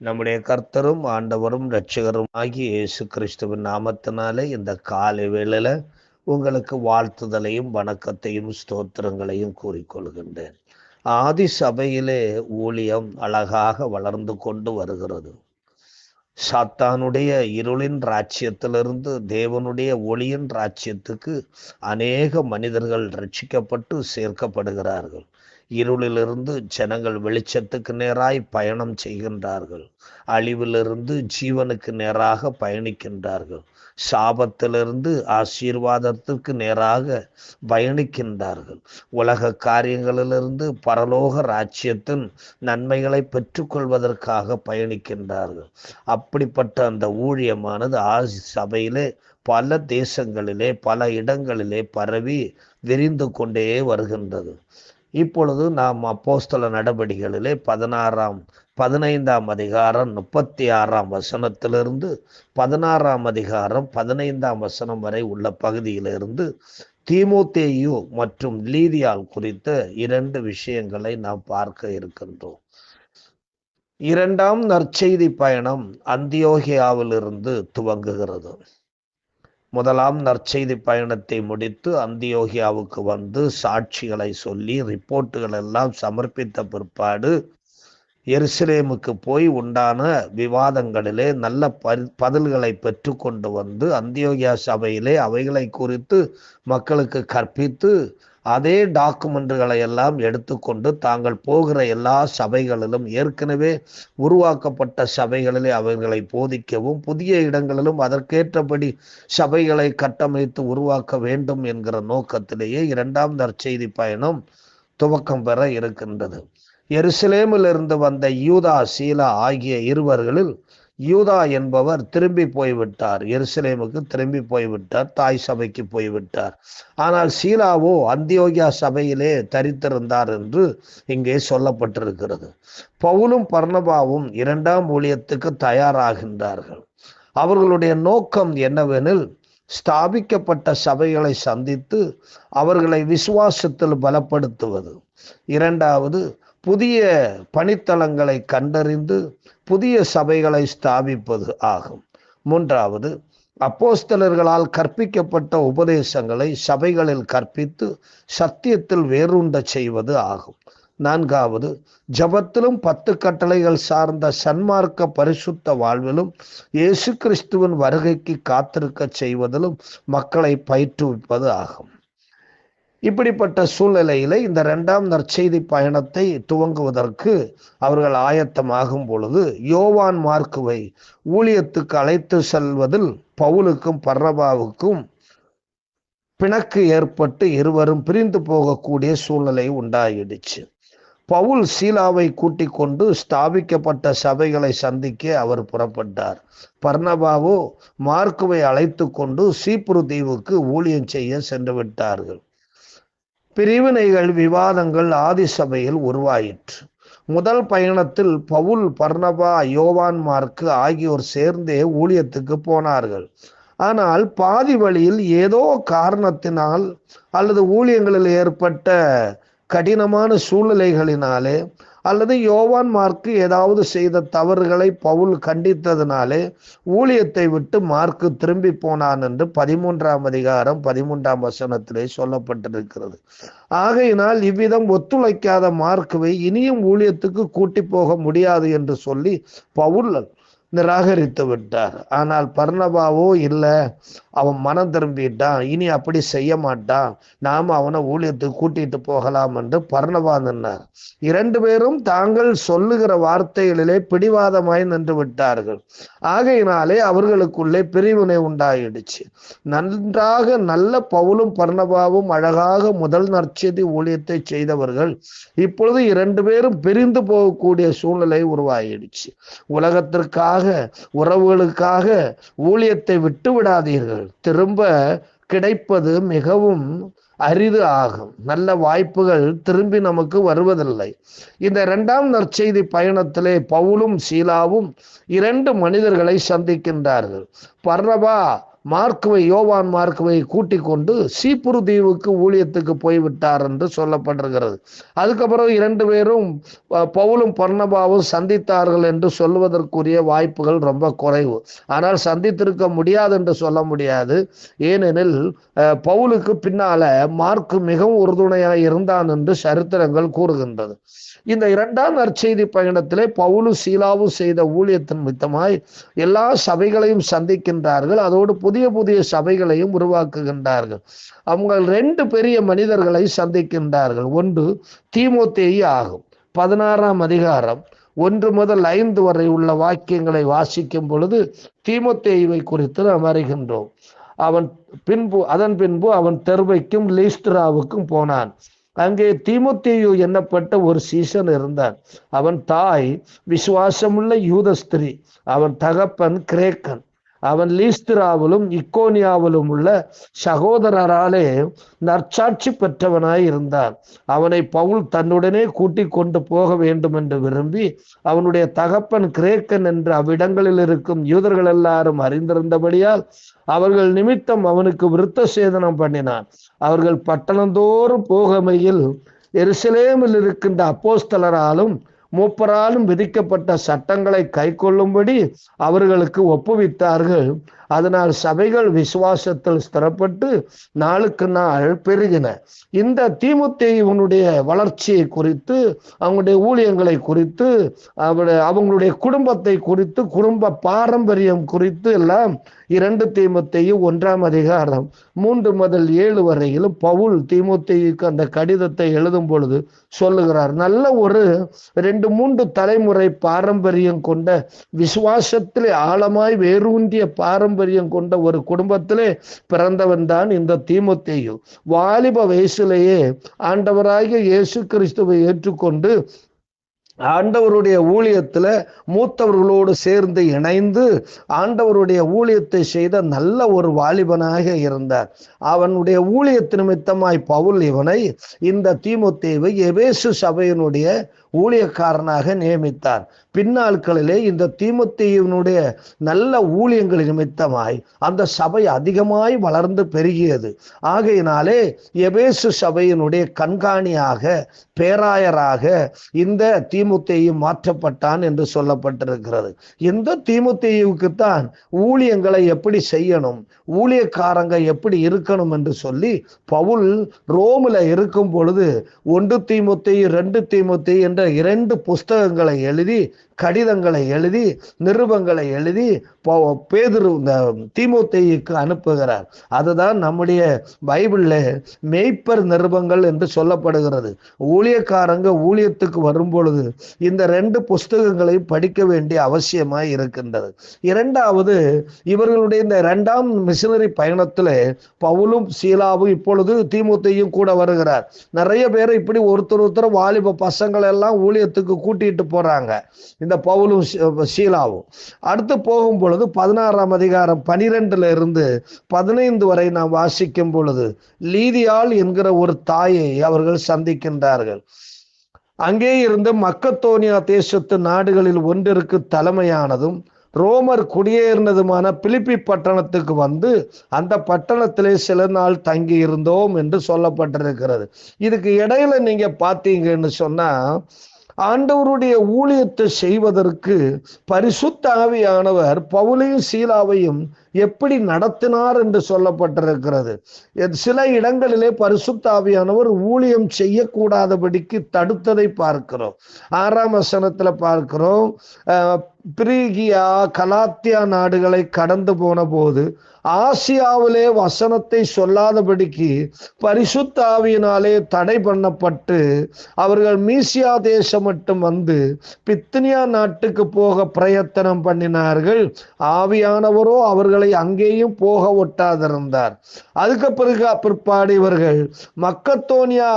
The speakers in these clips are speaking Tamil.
நம்முடைய கர்த்தரும் ஆண்டவரும் ரட்சகரும் ஆகிய இயேசு கிறிஸ்துவின் நாமத்தினாலே இந்த காலை வேளையில உங்களுக்கு வாழ்த்துதலையும் வணக்கத்தையும் ஸ்தோத்திரங்களையும் கூறிக்கொள்கின்றேன் ஆதி சபையிலே ஊழியம் அழகாக வளர்ந்து கொண்டு வருகிறது. சாத்தானுடைய இருளின் ராச்சியத்திலிருந்து தேவனுடைய ஒளியின் ராச்சியத்துக்கு அநேக மனிதர்கள் ரட்சிக்கப்பட்டு சேர்க்கப்படுகிறார்கள். இருளிலிருந்து ஜனங்கள் வெளிச்சத்துக்கு நேராய் பயணம் செய்கின்றார்கள். அழிவிலிருந்து ஜீவனுக்கு நேராக பயணிக்கின்றார்கள். சாபத்திலிருந்து ஆசீர்வாதத்திற்கு நேராக பயணிக்கின்றார்கள். உலக காரியங்களிலிருந்து பரலோக ராஜ்யத்தின் நன்மைகளை பெற்றுக்கொள்வதற்காக பயணிக்கின்றார்கள். அப்படிப்பட்ட அந்த ஊழியமானது ஆசி சபையிலே பல தேசங்களிலே பல இடங்களிலே பரவி விரிந்து கொண்டே வருகின்றது. இப்பொழுது நாம் அப்போஸ்தல நடவடிக்கைகளிலே பதினாறாம் பதினைந்தாம் அதிகாரம் முப்பத்தி ஆறாம் வசனத்திலிருந்து பதினாறாம் அதிகாரம் பதினைந்தாம் வசனம் வரை உள்ள பகுதியிலிருந்து தீமோத்தேயு மற்றும் லீதியால் குறித்த இரண்டு விஷயங்களை நாம் பார்க்க இருக்கின்றோம். இரண்டாம் நற்செய்தி பயணம் அந்தியோகியாவிலிருந்து துவங்குகிறது. முதலாம் நற்செய்தி பயணத்தை முடித்து அந்தியோகியாவுக்கு வந்து சாட்சிகளை சொல்லி ரிப்போர்ட்டுகள் எல்லாம் சமர்ப்பித்த பிற்பாடு எருசலேமுக்கு போய் உண்டான விவாதங்களிலே நல்ல பதில்களை பெற்று கொண்டு வந்து அந்தியோகியா சபையிலே அவைகளை குறித்து மக்களுக்கு கற்பித்து அதே டாக்குமெண்ட்டுகளை எல்லாம் எடுத்துக்கொண்டு தாங்கள் போகிற எல்லா சபைகளிலும் ஏற்கனவே உருவாக்கப்பட்ட சபைகளிலே அவர்களை போதிக்கவும் புதிய இடங்களிலும் அதற்கேற்றபடி சபைகளை கட்டமைத்து உருவாக்க வேண்டும் என்கிற நோக்கத்திலேயே இரண்டாம் நற்செய்தி பயணம் துவக்கம் பெற இருக்கின்றது. எருசலேமிலிருந்து வந்த யூதா சீலா ஆகிய இருவர்களில் யூதா என்பவர் திரும்பி போய்விட்டார். எருசலேமுக்கு திரும்பி போய்விட்டார். தாய் சபைக்கு போய்விட்டார். ஆனால் சீலாவோ அந்தியோகியா சபையிலே தரித்திருந்தார் என்று இங்கே சொல்லப்பட்டிருக்கிறது. பவுலும் பர்ணபாவும் இரண்டாம் ஊழியத்துக்கு தயாராகின்றார்கள். அவர்களுடைய நோக்கம் என்னவெனில் ஸ்தாபிக்கப்பட்ட சபைகளை சந்தித்து அவர்களை விசுவாசத்தில் பலப்படுத்துவது. இரண்டாவது புதிய பணித்தளங்களை கண்டறிந்து புதிய சபைகளை ஸ்தாபிப்பது ஆகும். மூன்றாவது அப்போஸ்தலர்களால் கற்பிக்கப்பட்ட உபதேசங்களை சபைகளில் கற்பித்து சத்தியத்தில் வேறுண்ட செய்வது ஆகும். நான்காவது ஜபத்திலும் பத்து கட்டளைகள் சார்ந்த சன்மார்க்க பரிசுத்த வாழ்விலும் இயேசு கிறிஸ்துவின் வருகைக்கு காத்திருக்க செய்வதிலும் மக்களை பயிற்றுவிப்பது ஆகும். இப்படிப்பட்ட சூழ்நிலையில இந்த இரண்டாம் நற்செய்தி பயணத்தை துவங்குவதற்கு அவர்கள் ஆயத்தமாகும் பொழுது யோவான் மார்க்குவை ஊழியத்துக்கு அழைத்து செல்வதில் பவுலுக்கும் பர்ரபாவுக்கும் பிணக்கு ஏற்பட்டு இருவரும் பிரிந்து போகக்கூடிய சூழ்நிலை உண்டாயிடுச்சு. பவுல் சீலாவை கூட்டிக் கொண்டு ஸ்தாபிக்கப்பட்ட சபைகளை சந்திக்க அவர் புறப்பட்டார். பர்ணபாவோ மார்க்குவை அழைத்து கொண்டு சீப்புரு தீவுக்கு ஊழியம் செய்ய சென்று விட்டார்கள். பிரிவினைகள் விவாதங்கள் ஆதி சபையில் உருவாயிற்று. முதல் பயணத்தில் பவுல் பர்ணபா யோவான் மார்க்கு ஆகியோர் சேர்ந்தே ஊழியத்துக்கு போனார்கள். ஆனால் பாதி வழியில் ஏதோ காரணத்தினால் அல்லது ஊழியங்களில் ஏற்பட்ட கடினமான சூழ்நிலைகளினாலே அல்லது யோவான் மார்க்கு ஏதாவது செய்த தவறுகளை பவுல் கண்டித்ததினாலே ஊழியத்தை விட்டு மார்க்கு திரும்பி போனான் என்று பதிமூன்றாம் அதிகாரம் பதிமூன்றாம் வசனத்திலே சொல்லப்பட்டிருக்கிறது. ஆகையினால் இவ்விதம் ஒத்துழைக்காத மார்க்குவை இனியும் ஊழியத்துக்கு கூட்டி போக முடியாது என்று சொல்லி பவுல் நிராகரித்து விட்டார் ஆனால் பர்ணபாவோ இல்லை அவன் மனம் திரும்பிட்டான். இனி அப்படி செய்ய மாட்டான். நாம் அவனை ஊழியத்துக்கு கூட்டிட்டு போகலாம் என்று பர்ணபா நின்றார் இரண்டு பேரும் தாங்கள் சொல்லுகிற வார்த்தைகளிலே பிடிவாதமாய் நின்று விட்டார்கள். ஆகையினாலே அவர்களுக்குள்ளே பிரிவினை உண்டாயிடுச்சு. நன்றாக நல்ல பவுலும் பர்ணபாவும் அழகாக முதல் நற்செய்தி ஊழியத்தை செய்தவர்கள் இப்பொழுது இரண்டு பேரும் பிரிந்து போகக்கூடிய சூழ்நிலை உருவாயிடுச்சு. உலகத்திற்காக உறவுகளுக்காக ஊழியத்தை விட்டு விடாதீர்கள். திரும்ப கிடைப்பது மிகவும் அரிது ஆகும். நல்ல வாய்ப்புகள் திரும்பி நமக்கு வருவதில்லை. இந்த இரண்டாம் நற்செய்தி பயணத்திலே பவுலும் சீலாவும் இரண்டு மனிதர்களை சந்திக்கின்றார்கள். பர்ரபா மார்க்குவை யோவான் மார்க்குவை கூட்டிக் கொண்டு சீப்புரு தீவுக்கு ஊழியத்துக்கு போய்விட்டார் என்று சொல்லப்பட்டிருக்கிறது. அதுக்கப்புறம் இரண்டு பேரும் பவுலும் பர்ணபாவும் சந்தித்தார்கள் என்று சொல்வதற்குரிய வாய்ப்புகள் ரொம்ப குறைவு. ஆனால் சந்தித்திருக்க முடியாது என்று சொல்ல முடியாது. ஏனெனில் அஹ், பவுலுக்கு பின்னால மார்க்கு மிகவும் உறுதுணையாக இருந்தான் என்று சரித்திரங்கள் கூறுகின்றது. இந்த இரண்டாம் நற்செய்தி பயணத்திலே பவுலும் சீலாவும் செய்த ஊழியத்தின் மித்தமாய் எல்லா சபைகளையும் சந்திக்கின்றார்கள். அதோடு புதிய புதிய புதிய சபைகளையும் உருவாக்குகின்றார்கள். அவங்க ரெண்டு பெரிய மனிதர்களை சந்திக்கின்றார்கள். ஒன்று தீமோத்தேயி ஆகும். பதினாறாம் அதிகாரம் ஒன்று முதல் ஐந்து வரை உள்ள வாக்கியங்களை வாசிக்கும் பொழுது தீமோத்தேயுவை குறித்து நாம் அறிகின்றோம். அவன் பின்பு அதன் பின்பு அவன் தெருவைக்கும் லீஸ்திராவுக்கும் போனான். அங்கே தீமுத்தேயு எண்ணப்பட்ட ஒரு சீசன் இருந்தான். அவன் தாய் விசுவாசமுள்ள யூத ஸ்திரீ அவன் தகப்பன் கிரேக்கன். அவன் லீஸ்திராவிலும் இக்கோனியாவிலும் உள்ள சகோதரராலே நற்சாட்சி பெற்றவனாய் இருந்தான். அவனை பவுல் தன்னுடனே கூட்டி கொண்டு போக வேண்டும் என்று விரும்பி அவனுடைய தகப்பன் கிரேக்கன் என்று அவ்விடங்களில் இருக்கும் யூதர்கள் எல்லாரும் அறிந்திருந்தபடியால் அவர்கள் நிமித்தம் அவனுக்கு விருத்த சேதனம் பண்ணினான். அவர்கள் பட்டணந்தோறும் போகமையில் எருசலேமில் இருக்கின்ற அப்போஸ்தலராலும் மூப்பராலும் விதிக்கப்பட்ட சட்டங்களை கைக்கொள்ளும்படி அவர்களுக்கு ஒப்புவித்தார்கள். அதனால் சபைகள் விசுவாசத்தில் ஸ்திரப்பட்டு நாளுக்கு நாள் பெருகின. இந்த தீமுத்தேயுவனுடைய வளர்ச்சியை குறித்து அவங்களுடைய ஊழியங்களை குறித்து அவருடைய அவங்களுடைய குடும்பத்தை குறித்து குடும்ப பாரம்பரியம் குறித்து எல்லாம் இரண்டு தீமுத்தையும் ஒன்றாம் அதிகாரம் மூன்று முதல் ஏழு வரையிலும் பவுல் தீமுத்தையுக்கு அந்த கடிதத்தை எழுதும் பொழுது சொல்லுகிறார். நல்ல ஒரு ரெண்டு மூன்று தலைமுறை பாரம்பரியம் கொண்ட விசுவாசத்திலே ஆழமாய் வேரூன்றிய பாரம்பரியம் கொண்ட ஒரு குடும்பத்திலே பிறந்தவன் தான் இந்த தீமுத்தேயு. வாலிப வயசுலேயே ஆண்டவராகிய இயேசு கிறிஸ்துவை ஏற்றுக்கொண்டு ஆண்டவருடைய ஊழியத்துல மூத்தவர்களோடு சேர்ந்து இணைந்து ஆண்டவருடைய ஊழியத்தை செய்த நல்ல ஒரு வாலிபனாக இருந்தார். அவனுடைய ஊழியத்து நிமித்தமாய் பவுல் இவனை இந்த தீமுத்தேவை எபேசு சபையினுடைய ஊழியக்காரனாக நியமித்தார். பின்னாட்களிலே இந்த தீமுத்தேயுனுடைய நல்ல ஊழியங்கள் நிமித்தமாய் அந்த சபை அதிகமாய் வளர்ந்து பெருகியது. ஆகையினாலே எபேசு சபையினுடைய கண்காணியாக பேராயராக இந்த தீமுத்தேயு மாற்றப்பட்டான் என்று சொல்லப்பட்டிருக்கிறது. இந்த தீமுத்தேயுவுக்குத்தான் ஊழியங்களை எப்படி செய்யணும் ஊழியக்காரங்க எப்படி இருக்கணும் என்று சொல்லி பவுல் ரோமில் இருக்கும் பொழுது ஒன்று தீமுத்தையு ரெண்டு தீமுத்தையு என்று இரண்டு புஸ்தகங்களை எழுதி கடிதங்களை எழுதி நிருபங்களை எழுதி பேதுரு இந்த தீமோத்தேயுக்கு அனுப்புகிறார். அதுதான் நம்முடைய பைபிளில் மெய்ப்பர் நிருபங்கள் என்று சொல்லப்படுகிறது. ஊழியக்காரங்க ஊழியத்துக்கு வரும் பொழுது இந்த ரெண்டு புஸ்தகங்களையும் படிக்க வேண்டிய அவசியமாய் இருக்கின்றது. இரண்டாவது இவர்களுடைய இந்த இரண்டாம் மிஷினரி பயணத்துல பவுலும் சீலாவும் இப்பொழுது தீமுத்தையும் கூட வருகிறார். நிறைய பேரை இப்படி ஒருத்தர் ஒருத்தர் வாலிப பசங்களை எல்லாம் ஊழியத்துக்கு கூட்டிட்டு போறாங்க. இந்த பவுலும் சீலாவும் அடுத்து போகும் பொழுது பதினாறாம் அதிகாரம் பனிரெண்டுல இருந்து பதினைந்து வரை நாம் வாசிக்கும் பொழுது லீதியாள் என்கிற ஒரு தாயை அவர்கள் சந்திக்கின்றார்கள். அங்கே இருந்து மக்கத்தோனியா தேசத்து நாடுகளில் ஒன்றிற்கு தலைமையானதும் ரோமர் குடியேறினதுமான பிலிப்பி பட்டணத்துக்கு வந்து அந்த பட்டணத்திலே சில நாள் தங்கி இருந்தோம் என்று சொல்லப்பட்டிருக்கிறது. இதுக்கு இடையில நீங்க பார்த்தீங்கன்னு சொன்னா ஆண்டவருடைய ஊழியத்தை செய்வதற்கு பரிசுத்த ஆவியானவர் பவுலையும் சீலாவையும் எப்படி நடத்தினார் என்று சொல்லப்பட்டிருக்கிறது. சில இடங்களிலே பரிசுத்தாவியானவர் ஊழியம் செய்யக்கூடாதபடிக்கு தடுத்ததை பார்க்கிறோம். ஆறாம் வசனத்துல பார்க்கிறோம். பிரீகியா கலாத்தியா நாடுகளை கடந்து போன போது ஆசியாவிலே வசனத்தை சொல்லாதபடிக்கு பரிசுத்தாவியினாலே தடை பண்ணப்பட்டு அவர்கள் மீசியா தேசம் மட்டும் வந்து பித்தினியா நாட்டுக்கு போக பிரயத்தனம் பண்ணினார்கள். ஆவியானவரோ அவர்களை அங்கேயும் போக ஒட்டாதிருந்தார். அதுக்கு பிறகு பிற்பாடு இவர்கள் மக்கத்தோனியா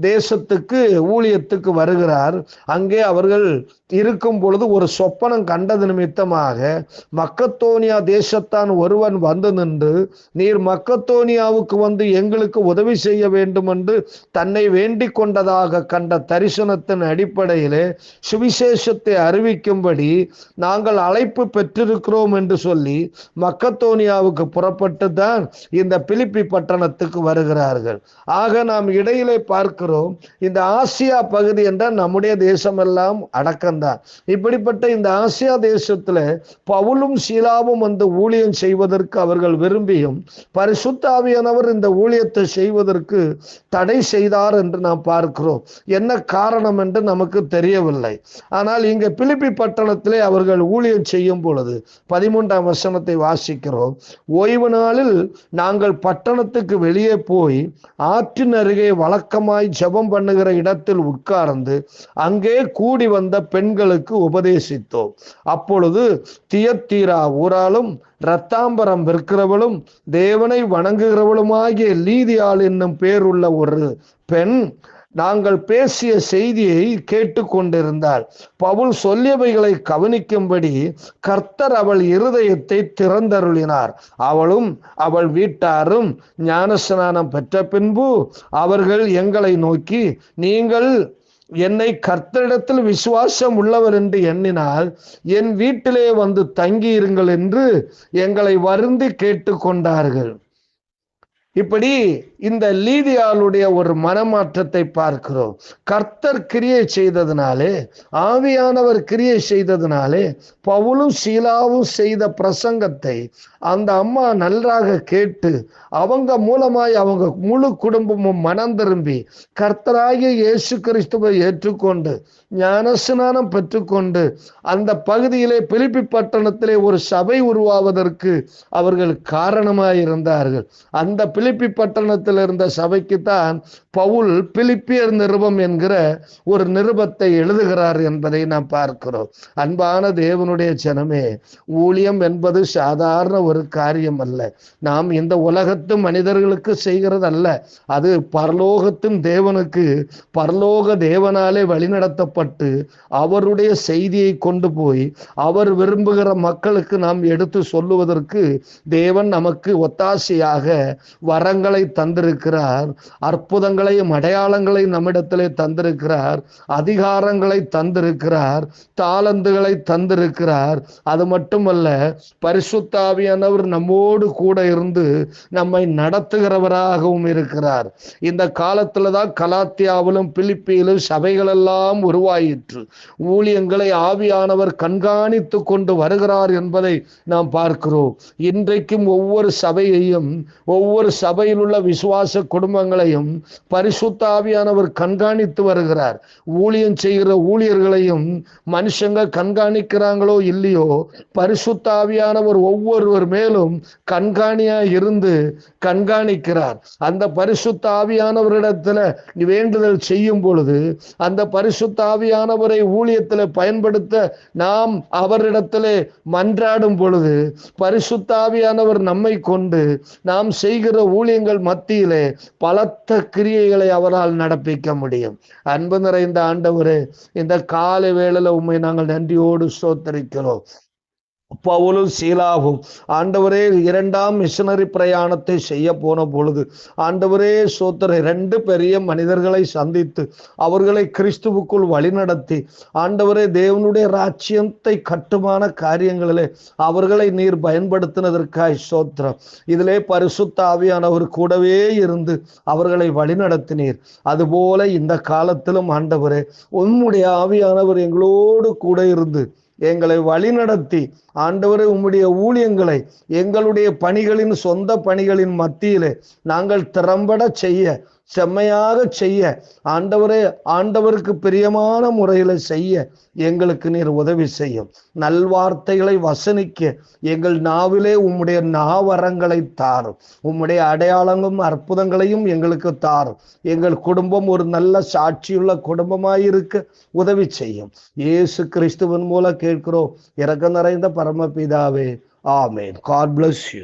தேசத்துக்கு ஊழியத்துக்கு வருகிறார். அங்கே அவர்கள் இருக்கும் பொழுது ஒரு சொப்பனம் கண்டது நிமித்தமாக மக்கத்தோனியா தேசத்தான் ஒருவன் வந்து நின்று நீர் மக்கத்தோனியாவுக்கு வந்து எங்களுக்கு உதவி செய்ய வேண்டும் என்று தன்னை வேண்டிக் கொண்டதாக கண்ட தரிசனத்தின் அடிப்படையிலே சுவிசேஷத்தை அறிவிக்கும்படி நாங்கள் அழைப்பு பெற்றிருக்கிறோம் என்று சொல்லி மக்க மக்கத்தோனியாவுக்கு புறப்பட்டு தான் இந்த பிலிப்பி பட்டணத்துக்கு வருகிறார்கள். ஆக நாம் இடையிலே பார்க்கிறோம் இந்த ஆசியா பகுதி என்றால் நம்முடைய தேசமெல்லாம் அடக்கம்தான். இப்படிப்பட்ட இந்த ஆசியா தேசத்துல பவுலும் சீலாவும் வந்து ஊழியம் செய்வதற்கு அவர்கள் விரும்பியும் பரிசுத்தாவியானவர் இந்த ஊழியத்தை செய்வதற்கு தடை செய்தார் என்று நாம் பார்க்கிறோம். என்ன காரணம் என்று நமக்கு தெரியவில்லை. ஆனால் இங்க பிலிப்பி பட்டணத்திலே அவர்கள் ஊழியம் செய்யும் பொழுது பதிமூன்றாம் வசனத்தை வாசிக்கிறோம். ஓய்வு நாளில் நாங்கள் பட்டணத்துக்கு வெளியே போய் ஆற்றின் அருகே வழக்கமாய் ஜபம் பண்ணுகிற இடத்தில் உட்கார்ந்து அங்கே கூடி வந்த பெண்களுக்கு உபதேசித்தோம். அப்பொழுது தியத்தீரா ஊராலும் இரத்தாம்பரம் விற்கிறவளும் தேவனை வணங்குகிறவளுமாகிய லீதியாள் என்னும் பேருள்ள ஒரு பெண் நாங்கள் பேசிய செய்தியை கேட்டுக்கொண்டிருந்தாள் பவுல் சொல்லியவைகளை கவனிக்கும்படி கர்த்தர் அவள் இருதயத்தை திறந்தருளினார். அவளும் அவள் வீட்டாரும் ஞானஸ்நானம் பெற்ற பின்பு அவர்கள் எங்களை நோக்கி நீங்கள் என்னை கர்த்தரிடத்தில் விசுவாசம் உள்ளவர் என்று எண்ணினால் என் வீட்டிலே வந்து தங்கியிருங்கள் என்று எங்களை வருந்தி கேட்டுக்கொண்டார்கள். இப்படி இந்த லீதியாளுடைய ஒரு மனமாற்றத்தை பார்க்கிறோம். கர்த்தர் கிரியை செய்ததுனாலே ஆவியானவர் கிரியை செய்ததுனாலே பவுலும் சீலாவும் செய்த பிரசங்கத்தை அந்த அம்மா நன்றாக கேட்டு அவங்க மூலமாய் அவங்க முழு குடும்பமும் மனம் திரும்பி கர்த்தராகிய இயேசு கிறிஸ்துவை ஏற்றுக்கொண்டு ஞானஸ்நானம் பெற்றுக்கொண்டு அந்த பகுதியிலே பிலிப்பி பட்டணத்திலே ஒரு சபை உருவாவதற்கு அவர்கள் காரணமாய் இருந்தார்கள் அந்த பிலிப்பி பட்டணத்தில் இருந்த சபைக்கு தான் பவுல் பிலிப்பியர் நிருபம் என்கிற ஒரு நிருபத்தை எழுதுகிறார் என்பதை நாம் பார்க்கிறோம். அன்பான தேவனுடைய ஜனமே ஊழியம் என்பது சாதாரண ஒரு காரியம் அல்ல. நாம் இந்த உலகத்து மனிதர்களுக்கு செய்கிறது அல்ல. அது பரலோகத்தின் தேவனுக்கு பரலோக தேவனாலே வழிநடத்தப்பட்டு அவருடைய செய்தியை கொண்டு போய் அவர் விரும்புகிற மக்களுக்கு நாம் எடுத்து சொல்லுவதற்கு தேவன் நமக்கு ஒத்தாசையாக வரங்களை தந்திருக்கிறார். அற்புதங்கள் அற்புதங்களையும் அடையாளங்களையும் நம்மிடத்திலே தந்திருக்கிறார். அதிகாரங்களை தந்திருக்கிறார். தாளந்துகளை தந்திருக்கிறார். அது மட்டுமல்ல பரிசுத்தாவியானவர் நம்மோடு கூட இருந்து நம்மை நடத்துகிறவராகவும் இருக்கிறார். இந்த காலத்துல தான் கலாத்தியாவிலும் பிலிப்பியிலும் சபைகள் எல்லாம் உருவாயிற்று. ஊழியங்களை ஆவியானவர் கண்காணித்து கொண்டு வருகிறார் என்பதை நாம் பார்க்கிறோம். இன்றைக்கும் ஒவ்வொரு சபையையும் ஒவ்வொரு சபையில் உள்ள விசுவாச குடும்பங்களையும் பரிசுத்தாவியானவர் கண்காணித்து வருகிறார். ஊழியம் செய்கிற ஊழியர்களையும் மனுஷங்க கண்காணிக்கிறாங்களோ இல்லையோ பரிசுத்தாவியானவர் ஒவ்வொருவர் மேலும் கண்காணியா இருந்து கண்காணிக்கிறார். அந்த பரிசுத்தாவியானவரிடத்துல வேண்டுதல் செய்யும் பொழுது அந்த பரிசுத்தாவியானவரை ஊழியத்தில் பயன்படுத்த நாம் அவரிடத்திலே மன்றாடும் பொழுது பரிசுத்தாவியானவர் நம்மை கொண்டு நாம் செய்கிற ஊழியங்கள் மத்தியிலே பலத்த கிரியைகளை அவரால் நடப்பிக்க முடியும். அன்பு நிறைந்த ஆண்டவரே இந்த காலை வேளையில் உண்மை நாங்கள் நன்றியோடு சோத்தரிக்கிறோம் பவுலும் சீலாவும் ஆண்டவரே இரண்டாம் மிஷனரி பிரயாணத்தை செய்ய போன பொழுது ஆண்டவரே சோத்தரை ரெண்டு பெரிய மனிதர்களை சந்தித்து அவர்களை கிறிஸ்துவுக்குள் வழிநடத்தி ஆண்டவரே தேவனுடைய ராச்சியத்தை கட்டுமான காரியங்களிலே அவர்களை நீர் பயன்படுத்தினதற்காய் சோத்திரம் இதிலே பரிசுத்தாவியானவர் கூடவே இருந்து அவர்களை வழிநடத்தினீர். அதுபோல இந்த காலத்திலும் ஆண்டவரே உன்னுடைய ஆவியானவர் எங்களோடு கூட இருந்து எங்களை வழிநடத்தி ஆண்டவரே உம்முடைய ஊழியங்களை எங்களுடைய பணிகளின் சொந்த பணிகளின் மத்தியிலே நாங்கள் திறம்பட செய்ய செம்மையாக செய்ய. ஆண்டவரே ஆண்டவருக்கு பிரியமான முறையில செய்ய. எங்களுக்கு நீர் உதவி செய்யும். நல்வார்த்தைகளை வசனிக்க. எங்கள் நாவிலே உம்முடைய நாவரங்களை தாரும். உம்முடைய அடையாளங்களும் அற்புதங்களையும் எங்களுக்கு தாரும். எங்கள் குடும்பம் ஒரு நல்ல சாட்சியுள்ள குடும்பமாயிருக்க. உதவி செய்யும். இயேசு கிறிஸ்துவன் மூலம் கேட்கிறோம். இறக்க நிறைந்த பரமபிதாவே. ஆமேன். God bless you